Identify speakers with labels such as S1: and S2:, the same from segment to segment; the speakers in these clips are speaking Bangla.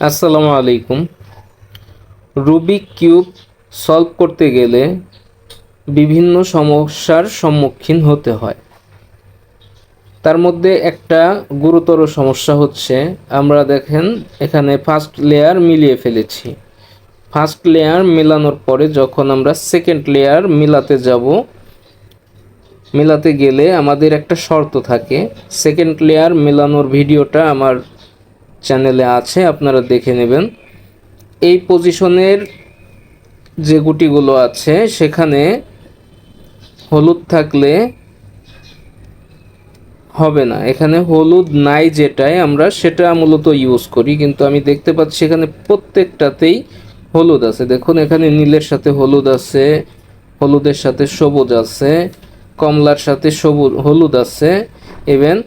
S1: আসসালামু আলাইকুম। রুবিক কিউব সলভ করতে গেলে বিভিন্ন সমস্যার সম্মুখীন হতে হয়। তার মধ্যে একটা গুরুতর সমস্যা হচ্ছে, আমরা দেখেন এখানে ফার্স্ট লেয়ার মিলিয়ে ফেলেছি। ফার্স্ট লেয়ার মেলানোর পরে যখন আমরা সেকেন্ড লেয়ার মিলাতে যাব, মেলাতে গেলে আমাদের একটা শর্ত থাকে। সেকেন্ড লেয়ার মেলানোর ভিডিওটা আমার চ্যানেলে আছে, আপনারা দেখে নেবেন। এই পজিশনের যে গুটিগুলো আছে, সেখানে হলুদ থাকলে হবে না। এখানে হলুদ নাই যেটাই, আমরা সেটা মূলত ইউজ করি, কিন্তু আমি দেখতে পাচ্ছি এখানে প্রত্যেকটাতেই হলুদ আছে। দেখুন, এখানে নীলের সাথে হলুদ আছে, হলুদের সাথে সবুজ আছে, কমলার সাথে সবুজ, হলুদ আছে ইভেন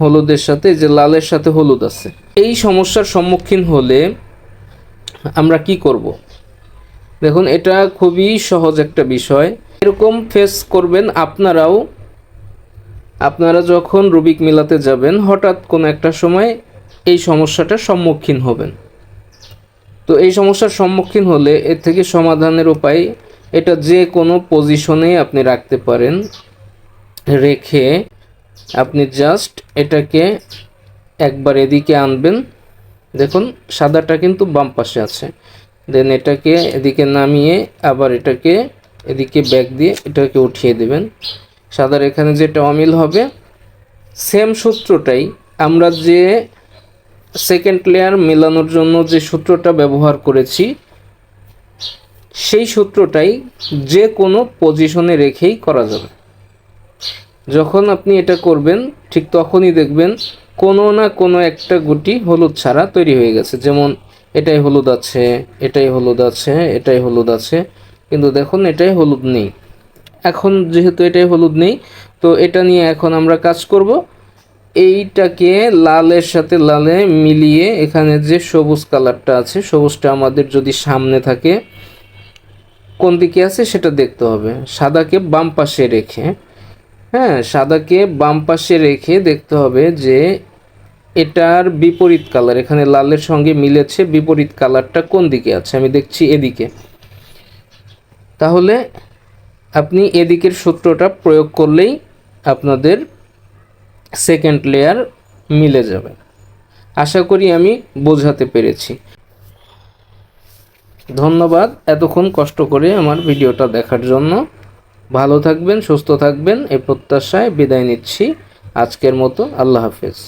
S1: হলুদের সাথে যে লালের সাথে হলুদ আছে। এই সমস্যার সম্মুখীন হলে আমরা কি করব? দেখুন, এটা খুবই সহজ একটা বিষয়। এরকম ফেস করবেন, আপনারাও, আপনারা যখন রুবিক মিলাতে যাবেন, হঠাৎ কোনো একটা সময় এই সমস্যাটার সম্মুখীন হবেন। তো এই সমস্যার সম্মুখীন হলে এর থেকে সমাধানের উপায়, এটা যে কোনো পজিশনেই আপনি রাখতে পারেন, রেখে আপনি জাস্ট এটাকে একবার এদিকে আনবেন। দেখুন, সাদাটা কিন্তু বাম পাশে আছে। দেন এটাকে এদিকে নামিয়ে আবার এটাকে এদিকে ব্যাক দিয়ে এটাকে উঠিয়ে দেবেন। সাদার এখানে যেটা অমিল হবে সেম সূত্রটাই। আমরা যে সেকেন্ড লেয়ার মেলানোর জন্য যে সূত্রটা ব্যবহার করেছি, সেই সূত্রটাই যে কোনো পজিশনে রেখেই করা যাবে। যখন আপনি এটা করবেন, ঠিক তখনই দেখবেন কোনো না কোনো একটা গুটি হলুদ ছাড়া তৈরি হয়ে গেছে। যেমন, এটাই হলুদ আছে, এটাই হলুদ আছে, এটাই হলুদ আছে। কিন্তু দেখুন, এটাই হলুদ নেই। এখন যেহেতু এটাই হলুদ নেই, তো এটা নিয়ে এখন আমরা কাজ করব। এইটাকে লালের সাথে লালে মিলিয়ে এখানে যে সবুজ কালারটা আছে, সবুজটা আমাদের যদি সামনে থাকে, কোন দিকে আছে সেটা দেখতে হবে। সাদাকে বাম পাশে রেখে হ্যাঁ সাদাকে বাম পাশে রেখে দেখতে হবে যে এটার বিপরীত কালার, এখানে লালের সঙ্গে মিলেছে বিপরীত কালারটা কোন দিকে আছে? আমি দেখছি এদিকে। তাহলে আপনি এদিকের সূত্রটা প্রয়োগ করলেই আপনাদের সেকেন্ড লেয়ার মিলে যাবে। আশা করি আমি বোঝাতে পেরেছি। ধন্যবাদ এতক্ষণ কষ্ট করে আমার ভিডিওটা দেখার জন্য। ভালো থাকবেন সুস্থ থাকবেন এই প্রত্যাশায় বিদায় নিচ্ছি। আজকের মতো আল্লাহ হাফেজ।